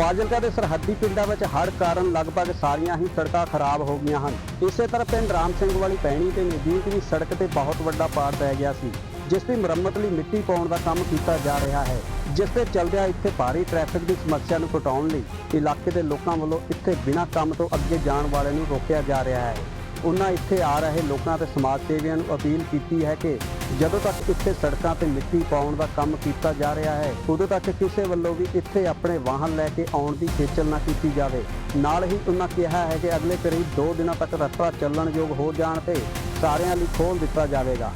ਫਾਜ਼ਿਲਕਾ ਦੇ ਸਰਹੱਦੀ ਪਿੰਡਾਂ ਵਿੱਚ ਹੜ੍ਹ ਕਾਰਨ ਲਗਭਗ ਸਾਰੀਆਂ ਹੀ ਸੜਕਾਂ ਖਰਾਬ ਹੋ ਗਈਆਂ ਹਨ। ਇਸੇ ਤਰ੍ਹਾਂ ਪਿੰਡ ਰਾਮ ਸਿੰਘ ਵਾਲੀ ਪੈਣੀ ਤੇ ਨਜ਼ਦੀਕ ਵੀ ਸੜਕ ਤੇ ਬਹੁਤ ਵੱਡਾ ਪਾੜ ਪੈ ਗਿਆ ਸੀ, ਜਿਸ ਦੀ ਮੁਰੰਮਤ ਲਈ ਮਿੱਟੀ ਪਾਉਣ ਦਾ ਕੰਮ ਕੀਤਾ ਜਾ ਰਿਹਾ ਹੈ, ਜਿਸ ਦੇ ਚਲਦਿਆਂ ਇੱਥੇ ਭਾਰੀ ਟ੍ਰੈਫਿਕ ਦੀ ਸਮੱਸਿਆ ਨੂੰ ਘਟਾਉਣ ਲਈ ਇਲਾਕੇ ਦੇ ਲੋਕਾਂ ਵੱਲੋਂ ਇੱਥੇ ਬਿਨਾਂ ਕੰਮ ਤੋਂ ਅੱਗੇ ਜਾਣ ਵਾਲਿਆਂ ਨੂੰ ਰੋਕਿਆ ਜਾ ਰਿਹਾ ਹੈ। ਉਹਨਾਂ ਇੱਥੇ ਆ ਰਹੇ ਲੋਕਾਂ ਤੇ ਸਮਾਜ ਸੇਵੀਆਂ ਨੂੰ ਅਪੀਲ ਕੀਤੀ ਹੈ ਕਿ ਜਦੋਂ ਤੱਕ ਇੱਥੇ ਸੜਕਾਂ ਤੇ ਮਿੱਟੀ ਪਾਉਣ ਦਾ ਕੰਮ ਕੀਤਾ ਜਾ ਰਿਹਾ ਹੈ, ਉਦੋਂ ਤੱਕ ਕਿਸੇ ਵੱਲੋਂ ਵੀ ਇੱਥੇ ਆਪਣੇ ਵਾਹਨ ਲੈ ਕੇ ਆਉਣ ਦੀ ਖੇਚਲ ਨਾ ਕੀਤੀ ਜਾਵੇ। ਨਾਲ ਹੀ ਉਹਨਾਂ ਕਿਹਾ ਹੈ ਕਿ ਅਗਲੇ ਕਰੀਬ 2 ਦਿਨਾਂ ਤੱਕ ਰਸਤਾ ਚੱਲਣਯੋਗ ਹੋ ਜਾਣ ਤੇ ਸਾਰਿਆਂ ਲਈ ਖੋਲ ਦਿੱਤਾ ਜਾਵੇਗਾ।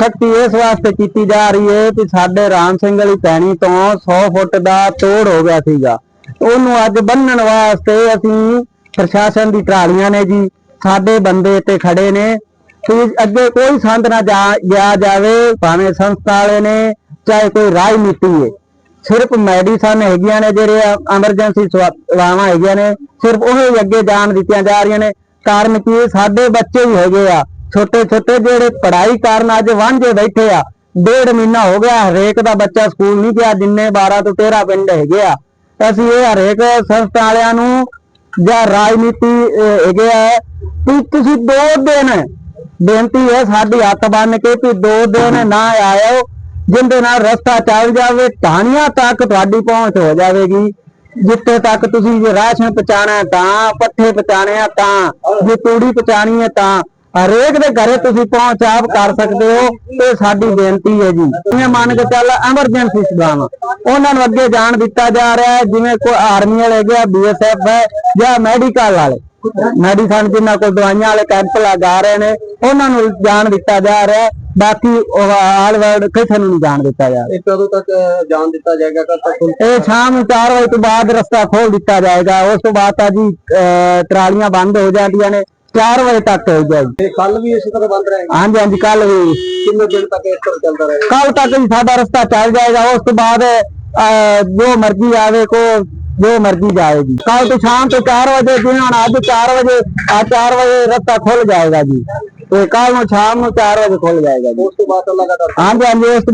ਸਖਤੀ ਇਸ ਵਾਸਤੇ ਕੀਤੀ ਜਾ ਰਹੀ ਹੈ ਕਿ ਸਾਡੇ ਰਾਮ ਸਿੰਘ ਵਾਲੀ ਪੈਣੀ ਤੋਂ 100 ਫੁੱਟ ਦਾ ਤੋੜ ਹੋ ਗਿਆ ਸੀਗਾ। ਉਹਨੂੰ ਅੱਜ ਬੰਨਣ ਵਾਸਤੇ ਅਸੀਂ ਪ੍ਰਸ਼ਾਸਨ ਦੀ ਟਰਾਲੀਆਂ ਨੇ ਜੀ, ਸਾਡੇ ਬੰਦੇ ਇੱਥੇ ਖੜੇ ਨੇ। ਕਿ ਅੱਗੇ ਕੋਈ ਸੰਦ ਨਾ ਜਾ ਜਾਵੇ, ਭਾਵੇਂ ਸੰਸਥਾ ਵਾਲੇ ਨੇ, ਚਾਹੇ ਕੋਈ ਰਾਜਨੀਤੀ ਹੈ। ਸਿਰਫ ਮੈਡੀਸਨ ਹੈਗੀਆਂ ਨੇ ਜਿਹੜੇ ਐਮਰਜੈਂਸੀ ਸੇਵਾਵਾਂ ਹੈਗੀਆਂ ਨੇ, ਸਿਰਫ ਉਹ ਹੀ ਅੱਗੇ ਜਾਣ ਦਿੱਤੀਆਂ ਜਾ ਰਹੀਆਂ ਨੇ। ਕਾਰਨ ਕੀ ਸਾਡੇ ਬੱਚੇ ਵੀ ਹੈਗੇ ਆ। ਛੋਟੇ ਛੋਟੇ ਜਿਹੜੇ ਪੜ੍ਹਾਈ ਕਾਰਨ ਅੱਜ ਵਾਂਝੇ ਬੈਠੇ ਆ। ਡੇਢ ਮਹੀਨਾ ਹੋ ਗਿਆ, ਹਰੇਕ ਦਾ ਬੱਚਾ ਸਕੂਲ ਨਹੀਂ ਗਿਆ, ਜਿੰਨੇ 12 ਤੋਂ 13 ਪਿੰਡ ਹੈਗੇ ਆ। ਅਸੀਂ ਇਹ ਹਰੇਕ ਸੰਸਥਾ ਵਾਲਿਆਂ ਨੂੰ ਜਾਂ ਰਾਜਨੀਤੀ ਅਹ, ਹੈਗੇ ਆ ਕਿ ਤੁਸੀਂ ਦੋ ਦਿਨ ਬੇਨਤੀ ਹੈ ਸਾਡੀ ਹੱਥ ਬੰਨ ਕੇ ਕਿ ਦੋ ਦਿਨ ਨਾ ਆਇਓ ਜਿੰਦੇ ਨਾਲ ਰਸਤਾ ਚੱਲ ਜਾਵੇ ਟਾਹਣੀਆਂ ਤੱਕ ਤੁਹਾਡੀ ਪਹੁੰਚ ਹੋ ਜਾਵੇਗੀ। ਜਿੱਥੇ ਤੱਕ ਤੁਸੀਂ ਜੇ ਰਾਸ਼ਨ ਪਹੁੰਚਾਣਾ ਤਾਂ ਪੱਠੇ ਪਹੁੰਚਾਣੇ ਆ ਤਾਂ ਜੇ ਤੂੜੀ ਪਹੁੰਚਾਣੀ ਹੈ ਤਾਂ ਹਰੇਕ ਦੇ ਘਰੇ ਤੁਸੀਂ ਪਹੁੰਚ ਆਪ ਕਰ ਸਕਦੇ ਹੋ ਇਹ ਸਾਡੀ ਬੇਨਤੀ ਹੈ ਜੀ। ਜਿਵੇਂ ਮੰਨ ਕੇ ਚੱਲ ਐਮਰਜੈਂਸੀ ਸੇਵਾਵਾਂ ਉਹਨਾਂ ਨੂੰ ਅੱਗੇ ਜਾਣ ਦਿੱਤਾ ਜਾ ਰਿਹਾ ਹੈ ਜਿਵੇਂ ਕੋਈ ਆਰਮੀ ਵਾਲੇ ਗਿਆ ਬੀਐਸਐਫ ਹੈ ਜਾਂ ਮੈਡੀਕਲ ਵਾਲੇ। ਮੈਡੀਸਨ ਜਿਨ੍ਹਾਂ ਕੋਲ ਦਵਾਈਆਂ ਵਾਲੇ ਕੈਂਪ ਲਗਾ ਰਹੇ ਨੇ ਉਹਨਾਂ ਨੂੰ ਜਾਣ ਦਿੱਤਾ ਜਾ ਰਿਹਾ ਹੈ ਬਾਕੀ ਆਲ ਵਰਲਡ ਕਿਸੇ ਨੂੰ ਨਹੀਂ ਜਾਣ ਦਿੱਤਾ ਜਾ ਰਿਹਾ। ਕਦੋਂ ਤੱਕ ਜਾਣ ਦਿੱਤਾ ਜਾਏਗਾ ਕਦ ਤੱਕ ਇਹ ਸ਼ਾਮ ਨੂੰ 4 ਵਜੇ ਤੋਂ ਬਾਅਦ ਰਸਤਾ ਖੋਲ ਦਿੱਤਾ ਜਾਏਗਾ ਉਸ ਤੋਂ ਬਾਅਦ ਤਾਂ ਜੀ ਟਰਾਲੀਆਂ ਬੰਦ ਹੋ ਜਾਂਦੀਆਂ ਨੇ 4 ਵਜੇ ਤੱਕ ਹੋ ਜਾਏਗੀ ਤੇ ਕੱਲ ਵੀ ਇਸੇ ਤਰ੍ਹਾਂ ਬੰਦ ਰਹੇਗਾ ਹਾਂਜੀ ਹਾਂਜੀ ਕੱਲ ਵੀ ਕਿੰਨੇ ਦਿਨ ਤੱਕ ਇਸ ਤਰ੍ਹਾਂ ਚੱਲਦਾ ਰਹੇਗਾ ਕੱਲ ਤੱਕ ਵੀ ਸਾਡਾ ਰਸਤਾ ਚੱਲ ਜਾਏਗਾ ਉਸ ਤੋਂ ਬਾਅਦ ਅਹ, ਜੋ ਮਰਜ਼ੀ ਆਵੇ ਕੋ ਜੋ ਮਰਜ਼ੀ ਜਾਏਗੀ ਕੱਲ ਤੋਂ ਸ਼ਾਮ ਤੋਂ 4 ਵਜੇ ਜਿਵੇਂ ਹੁਣ ਅੱਜ 4 ਵਜੇ ਆ 4 ਵਜੇ ਰਸਤਾ ਖੁੱਲ ਜਾਏਗਾ ਜੀ ਤੇ ਕੱਲ ਨੂੰ ਸ਼ਾਮ ਨੂੰ 4 ਵਜੇ ਖੁੱਲ ਜਾਏਗਾ ਜੀ ਉਸ ਤੋਂ ਬਾਅਦ ਲਗਾਤਾਰ ਹਾਂਜੀ ਹਾਂਜੀ ਉਸ